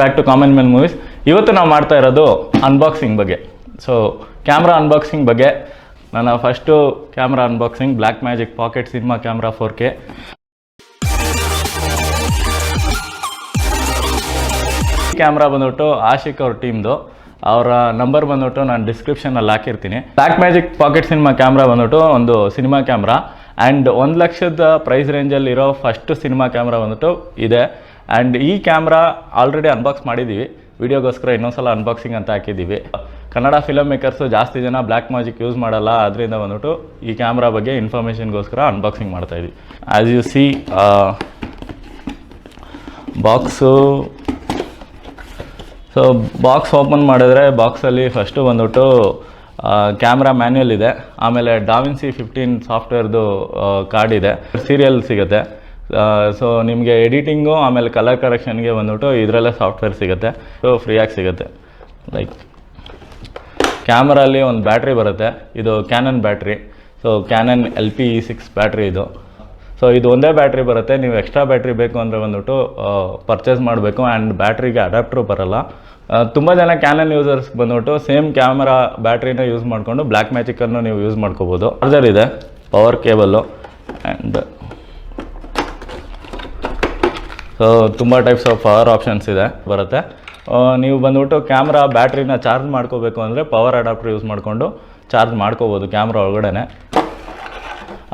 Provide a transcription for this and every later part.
Back to common men movies ಇವತ್ತು ನಾವು ಮಾಡ್ತಾ ಇರೋದು ಅನ್ಬಾಕ್ಸಿಂಗ್ ಬಗ್ಗೆ. ಸೊ ಕ್ಯಾಮ್ರಾ ಅನ್ಬಾಕ್ಸಿಂಗ್ ಬಗ್ಗೆ. ನನ್ನ first camera unboxing Blackmagic pocket cinema camera four K camera ಬಂದ್ಬಿಟ್ಟು ಆಶಿಕ್ ಅವ್ರ ಟೀಮ್ದು ಅವರ ನಂಬರ್ ಬಂದ್ಬಿಟ್ಟು ನಾನು ಡಿಸ್ಕ್ರಿಪ್ಷನಲ್ಲಿ ಹಾಕಿರ್ತೀನಿ. Blackmagic pocket cinema camera ಬಂದ್ಬಿಟ್ಟು ಒಂದು ಸಿನಿಮಾ ಕ್ಯಾಮ್ರಾ ಆ್ಯಂಡ್ ಒಂದು ಲಕ್ಷದ ಪ್ರೈಸ್ ರೇಂಜಲ್ಲಿರೋ ಫಸ್ಟ್ ಸಿನಿಮಾ ಕ್ಯಾಮ್ರಾ ಬಂದ್ಬಿಟ್ಟು ಇದೆ. ಆ್ಯಂಡ್ ಈ ಕ್ಯಾಮ್ರಾ ಆಲ್ರೆಡಿ ಅನ್ಬಾಕ್ಸ್ ಮಾಡಿದ್ದೀವಿ ವಿಡಿಯೋಗೋಸ್ಕರ ಇನ್ನೊಂದ್ಸಲ ಅನ್ಬಾಕ್ಸಿಂಗ್ ಅಂತ ಹಾಕಿದ್ದೀವಿ ಕನ್ನಡ ಫಿಲಮ್ ಮೇಕರ್ಸು ಜಾಸ್ತಿ ಜನ ಬ್ಲ್ಯಾಕ್ ಮ್ಯಾಜಿಕ್ ಯೂಸ್ ಮಾಡಲ್ಲ. ಅದರಿಂದ ಬಂದ್ಬಿಟ್ಟು ಈ ಕ್ಯಾಮ್ರಾ ಬಗ್ಗೆ ಇನ್ಫಾರ್ಮೇಷನ್ಗೋಸ್ಕರ ಅನ್ಬಾಕ್ಸಿಂಗ್ ಮಾಡ್ತಾಯಿದ್ವಿ as you see box so box open ಮಾಡಿದ್ರೆ ಬಾಕ್ಸಲ್ಲಿ ಫಸ್ಟು ಬಂದ್ಬಿಟ್ಟು ಕ್ಯಾಮ್ರಾ ಮ್ಯಾನ್ಯಲ್ ಇದೆ. ಆಮೇಲೆ ಡಾವಿನ್ಸಿ ಫಿಫ್ಟೀನ್ ಸಾಫ್ಟ್ವೇರ್ದು ಕಾರ್ಡ್ ಇದೆ. ಸೀರಿಯಲ್ ಸಿಗುತ್ತೆ. ಸೊ ನಿಮಗೆ ಎಡಿಟಿಂಗು ಆಮೇಲೆ ಕಲರ್ ಕರೆಕ್ಷನ್ಗೆ ಬಂದ್ಬಿಟ್ಟು ಇದರಲ್ಲೇ ಸಾಫ್ಟ್ವೇರ್ ಸಿಗುತ್ತೆ. ಸೊ ಫ್ರೀಯಾಗಿ ಸಿಗುತ್ತೆ. ಲೈಕ್ ಕ್ಯಾಮ್ರಲ್ಲಿ ಒಂದು ಬ್ಯಾಟ್ರಿ ಬರುತ್ತೆ. ಇದು Canon battery so Canon L P E six battery ಇದು. ಸೊ ಇದು ಒಂದೇ ಬ್ಯಾಟ್ರಿ ಬರುತ್ತೆ. ನೀವು ಎಕ್ಸ್ಟ್ರಾ ಬ್ಯಾಟ್ರಿ ಬೇಕು ಅಂದರೆ ಬಂದ್ಬಿಟ್ಟು ಪರ್ಚೇಸ್ ಮಾಡಬೇಕು. ಆ್ಯಂಡ್ ಬ್ಯಾಟ್ರಿಗೆ ಅಡಾಪ್ಟ್ರು ಬರೋಲ್ಲ. ತುಂಬ ಜನ ಕ್ಯಾನನ್ ಯೂಸರ್ಸ್ ಬಂದ್ಬಿಟ್ಟು ಸೇಮ್ ಕ್ಯಾಮ್ರಾ ಬ್ಯಾಟ್ರಿನ ಯೂಸ್ ಮಾಡಿಕೊಂಡು ಬ್ಲ್ಯಾಕ್ ಮ್ಯಾಜಿಕನ್ನು ನೀವು ಯೂಸ್ ಮಾಡ್ಕೋಬೋದು. ಚಾರ್ಜರ್ ಇದೆ. ಪವರ್ ಕೇಬಲ್ಲು ಆ್ಯಂಡ್ ಸೊ ತುಂಬ ಟೈಪ್ಸ್ ಆಫ್ ಪವರ್ ಆಪ್ಷನ್ಸ್ ಇದೆ, ಬರುತ್ತೆ. ನೀವು ಬಂದ್ಬಿಟ್ಟು ಕ್ಯಾಮ್ರಾ ಬ್ಯಾಟ್ರಿನ ಚಾರ್ಜ್ ಮಾಡ್ಕೋಬೇಕು ಅಂದರೆ ಪವರ್ ಅಡಾಪ್ಟರ್ ಯೂಸ್ ಮಾಡಿಕೊಂಡು ಚಾರ್ಜ್ ಮಾಡ್ಕೋಬೋದು ಕ್ಯಾಮ್ರಾ ಒಳಗಡೆ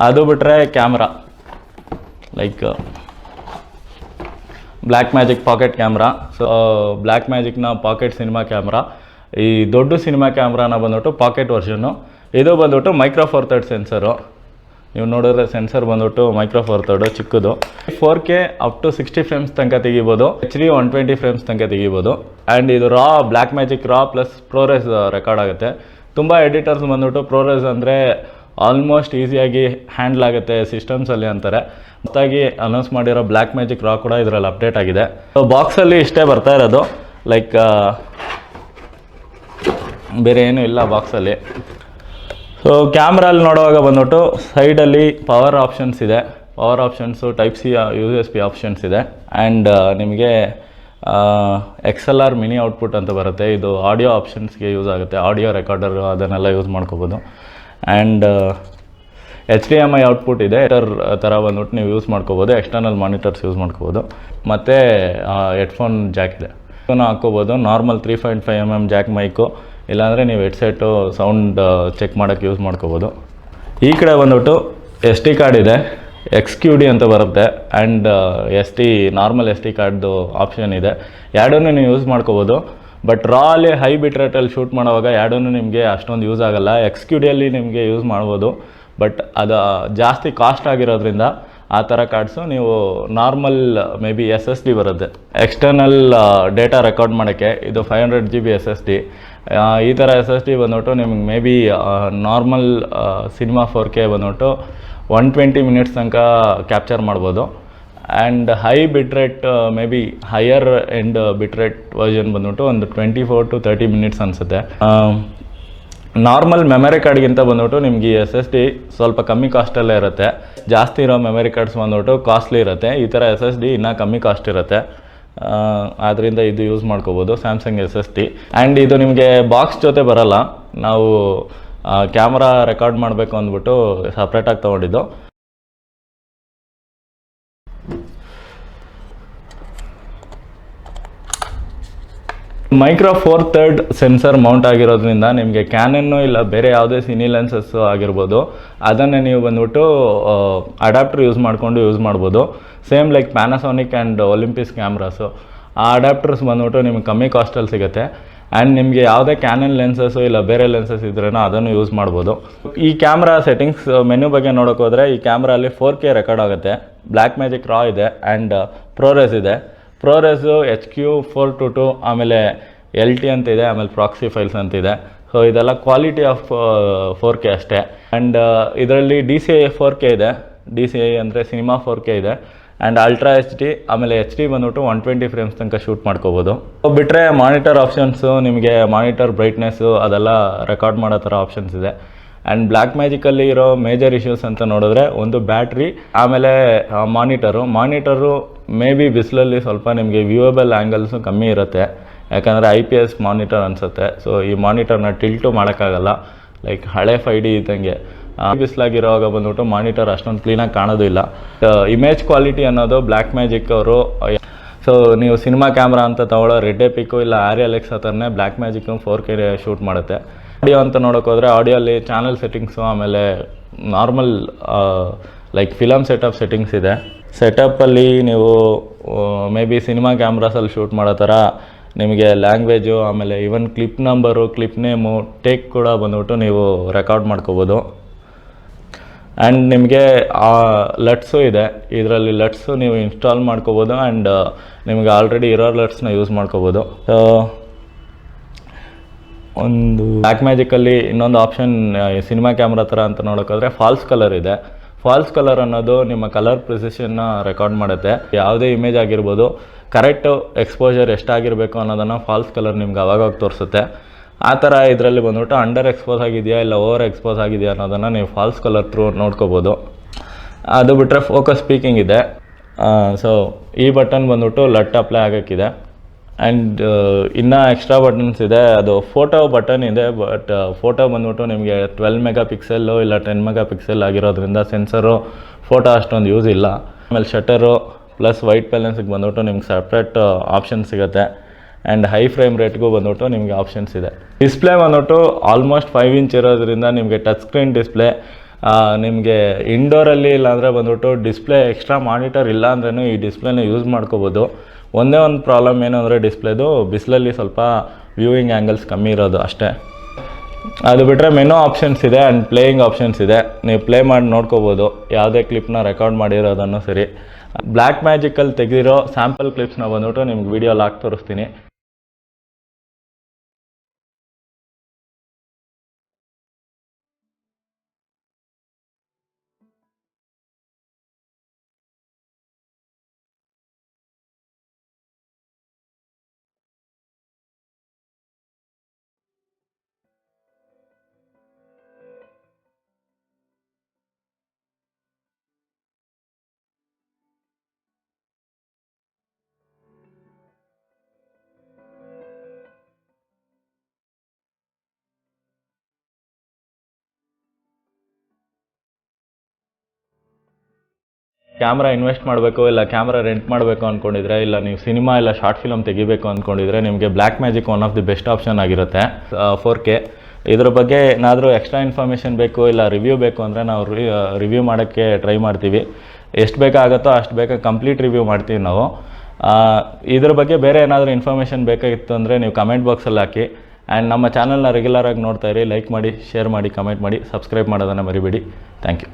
ಅದು ಬಿಟ್ಟರೆ camera like Blackmagic pocket camera so black ಮ್ಯಾಜಿಕ್ನ ಪಾಕೆಟ್ ಸಿನಿಮಾ ಕ್ಯಾಮ್ರಾ ಈ ದೊಡ್ಡ ಸಿನಿಮಾ ಕ್ಯಾಮ್ರಾನ ಬಂದ್ಬಿಟ್ಟು ಪಾಕೆಟ್ ವರ್ಷನ್ನು ಇದು ಬಂದ್ಬಿಟ್ಟು ಮೈಕ್ರೋ ಫೋರ್ ತರ್ಡ್ ಸೆನ್ಸರು ನೀವು ನೋಡಿದ್ರೆ ಸೆನ್ಸರ್ ಬಂದ್ಬಿಟ್ಟು ಮೈಕ್ರೋ ಫೋರ್ ತರ್ಡು ಚಿಕ್ಕದು. Four K up to sixty frames ತನಕ ತೆಗಿಬೋದು. H D one twenty frames ತನಕ ತೆಗಿಬೋದು. ಆ್ಯಂಡ್ ಇದು raw Blackmagic raw plus ProRes record ಆಗುತ್ತೆ. ತುಂಬ ಎಡಿಟರ್ಸ್ ಬಂದ್ಬಿಟ್ಟು ಪ್ರೋರೆಸ್ ಅಂದರೆ ಆಲ್ಮೋಸ್ಟ್ ಈಸಿಯಾಗಿ ಹ್ಯಾಂಡ್ಲ್ ಆಗುತ್ತೆ ಸಿಸ್ಟಮ್ಸಲ್ಲಿ ಅಂತಾರೆ. ಹೊತ್ತಾಗಿ ಅನೌನ್ಸ್ ಮಾಡಿರೋ ಬ್ಲ್ಯಾಕ್ ಮ್ಯಾಜಿಕ್ ರಾ ಕೂಡ ಇದರಲ್ಲಿ ಅಪ್ಡೇಟ್ ಆಗಿದೆ. ಸೊ ಬಾಕ್ಸಲ್ಲಿ ಇಷ್ಟೇ ಬರ್ತಾ ಇರೋದು. ಲೈಕ್ ಬೇರೆ ಏನೂ ಇಲ್ಲ ಬಾಕ್ಸಲ್ಲಿ ಸೊ ಕ್ಯಾಮ್ರಲ್ಲಿ ನೋಡುವಾಗ ಬಂದ್ಬಿಟ್ಟು ಸೈಡಲ್ಲಿ ಪವರ್ ಆಪ್ಷನ್ಸ್ ಇದೆ. Power options type C U S P options ಇದೆ. ಆ್ಯಂಡ್ ನಿಮಗೆ X L R mini output ಅಂತ ಬರುತ್ತೆ. ಇದು ಆಡಿಯೋ ಆಪ್ಷನ್ಸ್ಗೆ ಯೂಸ್ ಆಗುತ್ತೆ. ಆಡಿಯೋ ರೆಕಾರ್ಡರ್ ಅದನ್ನೆಲ್ಲ ಯೂಸ್ ಮಾಡ್ಕೋಬೋದು. And H D M I output ಇದೆ. ಎಟರ್ ಥರ ಬಂದ್ಬಿಟ್ಟು ನೀವು ಯೂಸ್ ಮಾಡ್ಕೋಬೋದು. ಎಕ್ಸ್ಟರ್ನಲ್ ಮಾನಿಟರ್ಸ್ ಯೂಸ್ ಮಾಡ್ಕೋಬೋದು. ಮತ್ತು ಹೆಡ್ಫೋನ್ ಜಾಕ್ ಇದೆ. ಹಾಕ್ಕೋಬೋದು. Normal three point five M M jack mic ಇಲ್ಲಾಂದರೆ ನೀವು ಹೆಡ್ಸೆಟ್ಟು ಸೌಂಡ್ ಚೆಕ್ ಮಾಡೋಕ್ಕೆ ಯೂಸ್ ಮಾಡ್ಕೋಬೋದು. ಈ ಕಡೆ ಬಂದ್ಬಿಟ್ಟು ಎಸ್ ಟಿ ಕಾರ್ಡ್ ಇದೆ. ಎಕ್ಸ್ ಕ್ಯೂ ಡಿ ಅಂತ ಬರುತ್ತೆ. And S D normal S D ಕಾರ್ಡ್ದು ಆಪ್ಷನ್ ಇದೆ. ಎರಡನ್ನೂ ನೀವು ಯೂಸ್ ಮಾಡ್ಕೋಬೋದು. ಬಟ್ ರಾ ಅಲ್ಲಿ ಹೈ ಬಿಟ್ ರೇಟಲ್ಲಿ ಶೂಟ್ ಮಾಡೋವಾಗ ಎರಡನ್ನೂ ನಿಮಗೆ ಅಷ್ಟೊಂದು ಯೂಸ್ ಆಗೋಲ್ಲ. ಎಕ್ಸ್ ಕ್ಯೂ ಡಿಯಲ್ಲಿ ನಿಮಗೆ ಯೂಸ್ ಮಾಡ್ಬೋದು. ಬಟ್ ಅದು ಜಾಸ್ತಿ ಕಾಸ್ಟ್ ಆಗಿರೋದ್ರಿಂದ ಆ ಥರ ಕಾರ್ಡ್ಸು ನೀವು normal maybe S S D ಬರುತ್ತೆ. ಎಕ್ಸ್ಟರ್ನಲ್ ಡೇಟಾ ರೆಕಾರ್ಡ್ ಮಾಡೋಕ್ಕೆ ಇದು five hundred G B S S D ಈ ಥರ ಎಸ್ ಎಸ್ ಡಿ ಬಂದ್ಬಿಟ್ಟು ನಿಮ್ಗೆ maybe normal cinema four K ಬಂದ್ಬಿಟ್ಟು ಒನ್ ಟ್ವೆಂಟಿ ಮಿನಿಟ್ಸ್ ತನಕ ಕ್ಯಾಪ್ಚರ್ ಮಾಡ್ಬೋದು. And high bit rate maybe higher end bit rate version ಬಂದ್ಬಿಟ್ಟು ಒಂದು twenty four to thirty minutes ಅನಿಸುತ್ತೆ ನಾರ್ಮಲ್ ಮೆಮರಿ ಕಾರ್ಡ್ಗಿಂತ ಬಂದ್ಬಿಟ್ಟು ನಿಮಗೆ ಎಸ್ ಎಸ್ ಡಿ ಸ್ವಲ್ಪ ಕಮ್ಮಿ ಕಾಸ್ಟಲ್ಲೇ ಇರುತ್ತೆ. ಜಾಸ್ತಿ ಇರೋ ಮೆಮರಿ ಕಾರ್ಡ್ಸ್ ಬಂದ್ಬಿಟ್ಟು ಕಾಸ್ಟ್ಲಿ ಇರುತ್ತೆ. ಈ ಥರ ಎಸ್ ಎಸ್ ಡಿ ಇನ್ನೂ ಕಮ್ಮಿ ಕಾಸ್ಟ್ ಇರುತ್ತೆ. ಆದ್ದರಿಂದ ಇದು ಯೂಸ್ ಮಾಡ್ಕೋಬೋದು Samsung S S D and ಇದು ನಿಮಗೆ ಬಾಕ್ಸ್ ಜೊತೆ ಬರಲ್ಲ. ನಾವು ಕ್ಯಾಮ್ರಾ ರೆಕಾರ್ಡ್ ಮಾಡಬೇಕು ಅಂದ್ಬಿಟ್ಟು ಸಪ್ರೇಟಾಗಿ ತೊಗೊಂಡಿದ್ದು. Micro four third sensor mount ಆಗಿರೋದ್ರಿಂದ ನಿಮಗೆ ಕ್ಯಾನನ್ನು ಇಲ್ಲ, ಬೇರೆ ಯಾವುದೇ ಸಿನಿ ಲೆನ್ಸಸ್ಸು ಆಗಿರ್ಬೋದು. ಅದನ್ನೇ ನೀವು ಬಂದ್ಬಿಟ್ಟು ಅಡಾಪ್ಟರ್ ಯೂಸ್ ಮಾಡಿಕೊಂಡು ಯೂಸ್ ಮಾಡ್ಬೋದು. Same like Panasonic and Olympus cameras ಆ ಅಡಾಪ್ಟರ್ಸ್ ಬಂದ್ಬಿಟ್ಟು ನಿಮ್ಗೆ ಕಮ್ಮಿ ಕಾಸ್ಟಲ್ಲಿ ಸಿಗುತ್ತೆ. ಆ್ಯಂಡ್ ನಿಮಗೆ ಯಾವುದೇ ಕ್ಯಾನನ್ ಲೆನ್ಸಸ್ಸು ಇಲ್ಲ, ಬೇರೆ ಲೆನ್ಸಸ್ ಇದ್ರೇನೋ ಅದನ್ನು ಯೂಸ್ ಮಾಡ್ಬೋದು. ಈ ಕ್ಯಾಮ್ರಾ ಸೆಟ್ಟಿಂಗ್ಸ್ ಮೆನು ಬಗ್ಗೆ ನೋಡೋಕೆ ಹೋದರೆ ಈ ಕ್ಯಾಮ್ರಲ್ಲಿ ಫೋರ್ ಕೆ ರೆಕಾರ್ಡ್ ಆಗುತ್ತೆ. ಬ್ಲ್ಯಾಕ್ ಮ್ಯಾಜಿಕ್ ರಾ ಇದೆ ಆ್ಯಂಡ್ ಪ್ರೋರೆಸ್ ಇದೆ. ProRes H Q four two two ಆಮೇಲೆ ಎಲ್ ಟಿ ಅಂತ ಇದೆ, ಆಮೇಲೆ ಪ್ರಾಕ್ಸಿ ಫೈಲ್ಸ್ ಅಂತ ಇದೆ. ಸೊ ಇದೆಲ್ಲ ಕ್ವಾಲಿಟಿ ಆಫ್ ಫೋರ್ ಕೆ ಅಷ್ಟೇ. ಆ್ಯಂಡ್ ಇದರಲ್ಲಿ D C I four K ಇದೆ. ಡಿ ಸಿ ಐ ಅಂದರೆ ಸಿನಿಮಾ ಫೋರ್ ಕೆ ಇದೆ. ಆ್ಯಂಡ್ ಅಲ್ಟ್ರಾ ಎಚ್ ಡಿ ಆಮೇಲೆ ಎಚ್ ಡಿ ಬಂದ್ಬಿಟ್ಟು ಒನ್ ಟ್ವೆಂಟಿ ಫ್ರೇಮ್ಸ್ ತನಕ ಶೂಟ್ ಮಾಡ್ಕೋಬೋದು. ಬಿಟ್ಟರೆ ಮಾನಿಟರ್ ಆಪ್ಷನ್ಸು ನಿಮಗೆ ಮಾನಿಟರ್ ಬ್ರೈಟ್ನೆಸ್ಸು ಅದೆಲ್ಲ ರೆಕಾರ್ಡ್ ಮಾಡೋ ಥರ ಆಪ್ಷನ್ಸ್ ಇದೆ. ಆ್ಯಂಡ್ ಬ್ಲ್ಯಾಕ್ ಮ್ಯಾಜಿಕಲ್ಲಿ ಇರೋ ಮೇಜರ್ ಇಶ್ಯೂಸ್ ಅಂತ ನೋಡಿದ್ರೆ, ಒಂದು ಬ್ಯಾಟ್ರಿ ಆಮೇಲೆ ಮಾನಿಟರು ಮಾನಿಟರು ಮೇ ಬಿ ಬಿಸಿಲಲ್ಲಿ ಸ್ವಲ್ಪ ನಿಮಗೆ ವ್ಯೂಯಬಲ್ ಆ್ಯಂಗಲ್ಸು ಕಮ್ಮಿ ಇರುತ್ತೆ. ಯಾಕಂದರೆ ಐ ಪಿ ಎಸ್ ಮಾನಿಟರ್ ಅನಿಸುತ್ತೆ. ಸೊ ಈ ಮಾನಿಟರ್ನ ಟಿಲ್ಟು ಮಾಡೋಕ್ಕಾಗಲ್ಲ. ಲೈಕ್ ಹಳೆ ಫೈ ಡಿ ಇದ್ದಂಗೆ. ಬಿಸಿಲಾಗಿರೋವಾಗ ಬಂದ್ಬಿಟ್ಟು ಮಾನಿಟರ್ ಅಷ್ಟೊಂದು ಕ್ಲೀನಾಗಿ ಕಾಣೋದು ಇಲ್ಲ ಇಮೇಜ್ ಕ್ವಾಲಿಟಿ ಅನ್ನೋದು ಬ್ಲ್ಯಾಕ್ ಮ್ಯಾಜಿಕ್ ಅವರು ಸೊ ನೀವು ಸಿನಿಮಾ ಕ್ಯಾಮ್ರಾ ಅಂತ ತಗೊಳ್ಳೋ ರೆಡ್ ಪಿಕ್ಕು ಇಲ್ಲ ಆರಿ ಎಕ್ಸ್ ಆ ಥರನೇ Blackmagic four K shoot ಮಾಡುತ್ತೆ. ಆಡಿಯೋ ಅಂತ ನೋಡೋಕ್ಕೋದ್ರೆ ಆಡಿಯೋಲ್ಲಿ ಚಾನಲ್ ಸೆಟ್ಟಿಂಗ್ಸು ಆಮೇಲೆ normal like film setup settings ಇದೆ. ಸೆಟಪ್ಪಲ್ಲಿ ನೀವು ಮೇ ಬಿ ಸಿನಿಮಾ ಕ್ಯಾಮ್ರಾಸಲ್ಲಿ ಶೂಟ್ ಮಾಡೋ ಥರ ನಿಮಗೆ ಲ್ಯಾಂಗ್ವೇಜು ಆಮೇಲೆ even clip number clip name take ಕೂಡ ಬಂದ್ಬಿಟ್ಟು ನೀವು ರೆಕಾರ್ಡ್ ಮಾಡ್ಕೋಬೋದು. ಆ್ಯಂಡ್ ನಿಮಗೆ, ಆ ಲಟ್ಸು ಇದೆ. ಇದರಲ್ಲಿ ಲಟ್ಸು ನೀವು ಇನ್ಸ್ಟಾಲ್ ಮಾಡ್ಕೋಬೋದು ಆ್ಯಂಡ್ ನಿಮಗೆ ಆಲ್ರೆಡಿ ಇರೋ ಲಟ್ಸ್ನ ಯೂಸ್ ಮಾಡ್ಕೋಬೋದು. ಒಂದು ಬ್ಲ್ಯಾಕ್ ಮ್ಯಾಜಿಕಲ್ಲಿ ಇನ್ನೊಂದು ಆಪ್ಷನ್ ಸಿನಿಮಾ ಕ್ಯಾಮ್ರಾ ಥರ ಅಂತ ನೋಡೋಕ್ಕಾದ್ರೆ ಫಾಲ್ಸ್ ಕಲರ್ ಇದೆ. ಫಾಲ್ಸ್ ಕಲರ್ ಅನ್ನೋದು ನಿಮ್ಮ ಕಲರ್ ಪ್ರಿಸಿಷನ್ನ ರೆಕಾರ್ಡ್ ಮಾಡುತ್ತೆ. ಯಾವುದೇ ಇಮೇಜ್ ಆಗಿರ್ಬೋದು, ಕರೆಕ್ಟ್ ಎಕ್ಸ್ಪೋಜರ್ ಎಷ್ಟಾಗಿರಬೇಕು ಅನ್ನೋದನ್ನು ಫಾಲ್ಸ್ ಕಲರ್ ನಿಮ್ಗೆ ಅವಾಗವಾಗ ತೋರಿಸುತ್ತೆ. ಆ ಥರ ಇದರಲ್ಲಿ ಬಂದ್ಬಿಟ್ಟು ಅಂಡರ್ ಎಕ್ಸ್ಪೋಸ್ ಆಗಿದೆಯಾ ಇಲ್ಲ ಓವರ್ ಎಕ್ಸ್ಪೋಸ್ ಆಗಿದೆಯಾ ಅನ್ನೋದನ್ನು ನೀವು ಫಾಲ್ಸ್ ಕಲರ್ ಥ್ರೂ ನೋಡ್ಕೋಬೋದು. ಅದು ಬಿಟ್ಟರೆ ಫೋಕಸ್ ಸ್ಪೀಕಿಂಗ್ ಇದೆ. ಸೊ ಈ ಬಟನ್ ಬಂದ್ಬಿಟ್ಟು ಲಟ್ ಅಪ್ಲೈ ಆಗೋಕ್ಕಿದೆ. ಆ್ಯಂಡ್ ಇನ್ನೂ ಎಕ್ಸ್ಟ್ರಾ ಬಟನ್ಸ್ ಇದೆ. ಅದು ಫೋಟೋ ಬಟನ್ ಇದೆ ಬಟ್ ಫೋಟೋ ಬಂದ್ಬಿಟ್ಟು ನಿಮಗೆ twelve megapixel ten megapixel sensor photo ಅಷ್ಟೊಂದು ಯೂಸ್ ಇಲ್ಲ. ಆಮೇಲೆ ಶಟರು ಪ್ಲಸ್ ವೈಟ್ ಬ್ಯಾಲೆನ್ಸಿಗೆ ಬಂದ್ಬಿಟ್ಟು ನಿಮ್ಗೆ ಸಪ್ರೇಟ್ ಆಪ್ಷನ್ ಸಿಗುತ್ತೆ. ಆ್ಯಂಡ್ ಹೈ ಫ್ರೇಮ್ ರೇಟ್ಗೂ ಬಂದ್ಬಿಟ್ಟು ನಿಮಗೆ ಆಪ್ಷನ್ಸ್ ಇದೆ. ಡಿಸ್ಪ್ಲೇ ಬಂದ್ಬಿಟ್ಟು ಆಲ್ಮೋಸ್ಟ್ ಫೈವ್ ಇಂಚ್ ಇರೋದ್ರಿಂದ ನಿಮಗೆ ಟಚ್ ಸ್ಕ್ರೀನ್ ಡಿಸ್ಪ್ಲೇ ನಿಮಗೆ ಇಂಡೋರಲ್ಲಿ ಇಲ್ಲಾಂದರೆ ಬಂದ್ಬಿಟ್ಟು ಡಿಸ್ಪ್ಲೇ ಎಕ್ಸ್ಟ್ರಾ ಮಾನಿಟರ್ ಇಲ್ಲ ಅಂದ್ರೂ ಈ ಡಿಸ್ಪ್ಲೇನ ಯೂಸ್ ಮಾಡ್ಕೋಬೋದು. ಒಂದೇ ಒಂದು ಪ್ರಾಬ್ಲಮ್ ಏನು ಅಂದರೆ ಡಿಸ್ಪ್ಲೇದು ಬಿಸಿಲಲ್ಲಿ ಸ್ವಲ್ಪ ವ್ಯೂವಿಂಗ್ ಆ್ಯಂಗಲ್ಸ್ ಕಮ್ಮಿ ಇರೋದು ಅಷ್ಟೇ. ಅದು ಬಿಟ್ಟರೆ ಮೆನು ಆಪ್ಷನ್ಸ್ ಇದೆ ಆ್ಯಂಡ್ ಪ್ಲೇಯಿಂಗ್ ಆಪ್ಷನ್ಸ್ ಇದೆ. ನೀವು ಪ್ಲೇ ಮಾಡಿ ನೋಡ್ಕೋಬೋದು. ಯಾವುದೇ ಕ್ಲಿಪ್ನ ರೆಕಾರ್ಡ್ ಮಾಡಿರೋದನ್ನು ಸರಿ. ಬ್ಲ್ಯಾಕ್ ಮ್ಯಾಜಿಕಲ್ಲಿ ತೆಗೆದಿರೋ ಸ್ಯಾಂಪಲ್ ಕ್ಲಿಪ್ಸ್ನ ಬಂದ್ಬಿಟ್ಟು ನಿಮ್ಗೆ ವಿಡಿಯೋ ಲಾಕ್ ತೋರಿಸ್ತೀನಿ. ಕ್ಯಾಮ್ರಾ ಇನ್ವೆಸ್ಟ್ ಮಾಡಬೇಕು ಇಲ್ಲ ಕ್ಯಾಮ್ರಾ ರೆಂಟ್ ಮಾಡಬೇಕು ಅಂದ್ಕೊಂಡಿದ್ರೆ ಇಲ್ಲ ನೀವು ಸಿನಿಮಾ ಇಲ್ಲ ಶಾರ್ಟ್ ಫಿಲಮ್ ತೆಗಿಬೇಕು ಅಂದ್ಕೊಂಡಿದ್ರೆ ನಿಮಗೆ Blackmagic one of the best option ಆಗಿರುತ್ತೆ. ಫೋರ್ ಕೆ ಇದ್ರ ಬಗ್ಗೆ ಏನಾದರೂ ಎಕ್ಸ್ಟ್ರಾ ಇನ್ಫಾರ್ಮೇಷನ್ ಬೇಕು ಇಲ್ಲ ರಿವ್ಯೂ ಬೇಕು ಅಂದರೆ ನಾವು ರಿವ್ಯೂ ಮಾಡೋಕ್ಕೆ ಟ್ರೈ ಮಾಡ್ತೀವಿ. ಎಷ್ಟು ಬೇಕಾಗುತ್ತೋ ಅಷ್ಟು ಬೇಗ ಕಂಪ್ಲೀಟ್ ರಿವ್ಯೂ ಮಾಡ್ತೀವಿ ನಾವು. ಇದ್ರ ಬಗ್ಗೆ ಬೇರೆ ಏನಾದರೂ ಇನ್ಫಾರ್ಮೇಷನ್ ಬೇಕಾಗಿತ್ತು ಅಂದರೆ ನೀವು ಕಮೆಂಟ್ ಬಾಕ್ಸಲ್ಲಿ ಹಾಕಿ. ಆ್ಯಂಡ್ ನಮ್ಮ ಚಾನಲ್ನ ರೆಗ್ಯುಲರಾಗಿ ನೋಡ್ತಾ ಇರಿ ಲೈಕ್ ಮಾಡಿ ಶೇರ್ ಮಾಡಿ ಕಮೆಂಟ್ ಮಾಡಿ ಸಬ್ಸ್ಕ್ರೈಬ್ ಮಾಡೋದನ್ನು ಮರಿಬೇಡಿ. Thank you